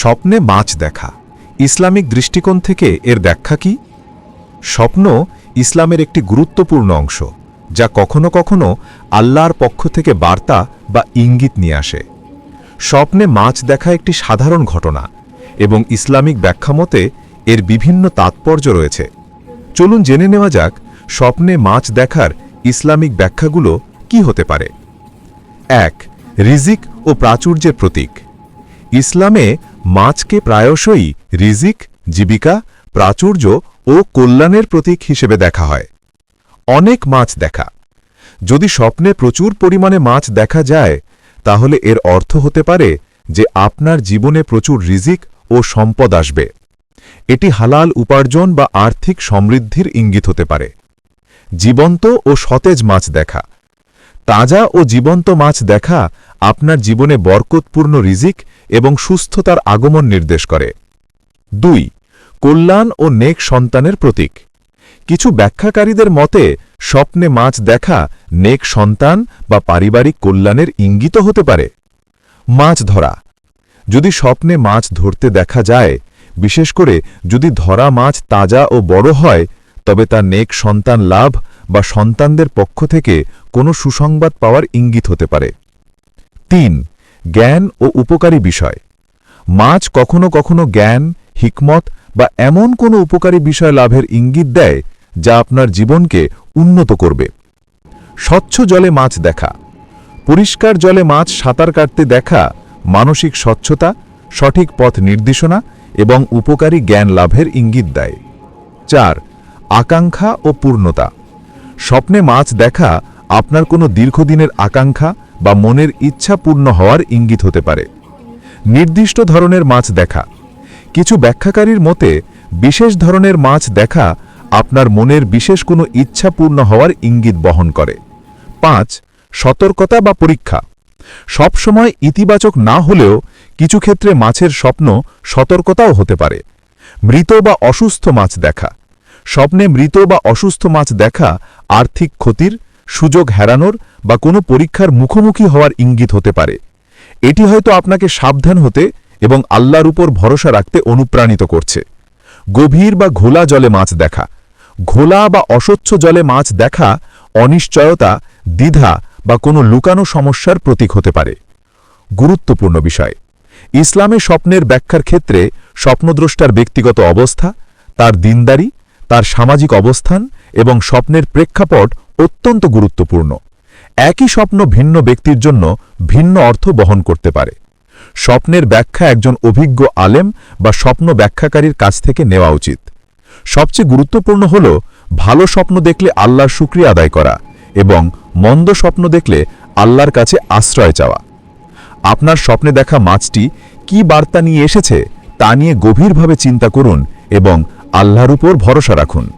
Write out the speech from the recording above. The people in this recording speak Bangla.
স্বপ্নে মাছ দেখা। ইসলামিক দৃষ্টিকোণ থেকে এর ব্যাখ্যা কি? স্বপ্ন ইসলামের একটি গুরুত্বপূর্ণ অংশ, যা কখনো কখনো আল্লাহর পক্ষ থেকে বার্তা বা ইঙ্গিত নিয়ে আসে। স্বপ্নে মাছ দেখা একটি সাধারণ ঘটনা এবং ইসলামিক ব্যাখ্যা মতে এর বিভিন্ন তাৎপর্য রয়েছে। চলুন জেনে নেওয়া যাক স্বপ্নে মাছ দেখার ইসলামিক ব্যাখ্যাগুলো কি হতে পারে। এক, রিজিক ও প্রাচুর্যের প্রতীক। ইসলামে মাছকে প্রায়শই রিজিক, জীবিকা, প্রাচুর্য ও কল্যাণের প্রতীক হিসেবে দেখা হয়। অনেক মাছ দেখা। যদি স্বপ্নে প্রচুর পরিমাণে মাছ দেখা যায়, তাহলে এর অর্থ হতে পারে যে আপনার জীবনে প্রচুর রিজিক ও সম্পদ আসবে। এটি হালাল উপার্জন বা আর্থিক সমৃদ্ধির ইঙ্গিত হতে পারে। জীবন্ত ও সতেজ মাছ দেখা। তাজা ও জীবন্ত মাছ দেখা আপনার জীবনে বরকতপূর্ণ রিজিক এবং সুস্থতার আগমন নির্দেশ করে। দুই, কল্যাণ ও নেক সন্তানের প্রতীক। কিছু ব্যাখ্যাকারীদের মতে, স্বপ্নে মাছ দেখা নেক সন্তান বা পারিবারিক কল্যাণের ইঙ্গিত হতে পারে। মাছ ধরা। যদি স্বপ্নে মাছ ধরতে দেখা যায়, বিশেষ করে যদি ধরা মাছ তাজা ও বড় হয়, তবে তা নেক সন্তান লাভ বা সন্তানদের পক্ষ থেকে কোনো সুসংবাদ পাওয়ার ইঙ্গিত হতে পারে। তিন, জ্ঞান ও উপকারী বিষয়। মাছ কখনো কখনো জ্ঞান, হিকমত বা এমন কোনো উপকারী বিষয় লাভের ইঙ্গিত দেয় যা আপনার জীবনকে উন্নত করবে। স্বচ্ছ জলে মাছ দেখা। পরিষ্কার জলে মাছ সাঁতার কাটতে দেখা মানসিক স্বচ্ছতা, সঠিক পথ নির্দেশনা এবং উপকারী জ্ঞান লাভের ইঙ্গিত দেয়। চার, আকাঙ্ক্ষা ও পূর্ণতা। স্বপ্নে মাছ দেখা আপনার কোনো দীর্ঘদিনের আকাঙ্ক্ষা বা মনের ইচ্ছা পূর্ণ হওয়ার ইঙ্গিত হতে পারে। নির্দিষ্ট ধরনের মাছ দেখা। কিছু ব্যাখ্যাকারীর মতে, বিশেষ ধরনের মাছ দেখা আপনার মনের বিশেষ কোনো ইচ্ছা পূর্ণ হওয়ার ইঙ্গিত বহন করে। পাঁচ, সতর্কতা বা পরীক্ষা। সব সময় ইতিবাচক না হলেও কিছু ক্ষেত্রে মাছের স্বপ্ন সতর্কতাও হতে পারে। মৃত বা অসুস্থ মাছ দেখা। স্বপ্নে মৃত বা অসুস্থ মাছ দেখা আর্থিক ক্ষতির সুযোগ হেরানোর বা কোনো পরীক্ষার মুখোমুখি হওয়ার ইঙ্গিত হতে পারে। এটি হয়তো আপনাকে সাবধান হতে এবং আল্লাহর উপর ভরসা রাখতে অনুপ্রাণিত করছে। গভীর বা ঘোলা জলে মাছ দেখা, ঘোলা বা অস্বচ্ছ জলে মাছ দেখা অনিশ্চয়তা, দ্বিধা বা কোনো লুকানো সমস্যার প্রতীক হতে পারে। গুরুত্বপূর্ণ বিষয়, ইসলামে স্বপ্নের ব্যাখ্যার ক্ষেত্রে স্বপ্নদ্রষ্টার ব্যক্তিগত অবস্থা, তার দিনদারি, তার সামাজিক অবস্থান এবং স্বপ্নের প্রেক্ষাপট অত্যন্ত গুরুত্বপূর্ণ। একই স্বপ্ন ভিন্ন ব্যক্তির জন্য ভিন্ন অর্থ বহন করতে পারে। স্বপ্নের ব্যাখ্যা একজন অভিজ্ঞ আলেম বা স্বপ্ন ব্যাখ্যাকারীর কাছ থেকে নেওয়া উচিত। সবচেয়ে গুরুত্বপূর্ণ হল ভালো স্বপ্ন দেখলে আল্লাহর শুক্রিয়া আদায় করা এবং মন্দ স্বপ্ন দেখলে আল্লাহর কাছে আশ্রয় চাওয়া। আপনার স্বপ্নে দেখা মাছটি কি বার্তা নিয়ে এসেছে তা নিয়ে গভীরভাবে চিন্তা করুন এবং আল্লাহর উপর ভরসা রাখুন।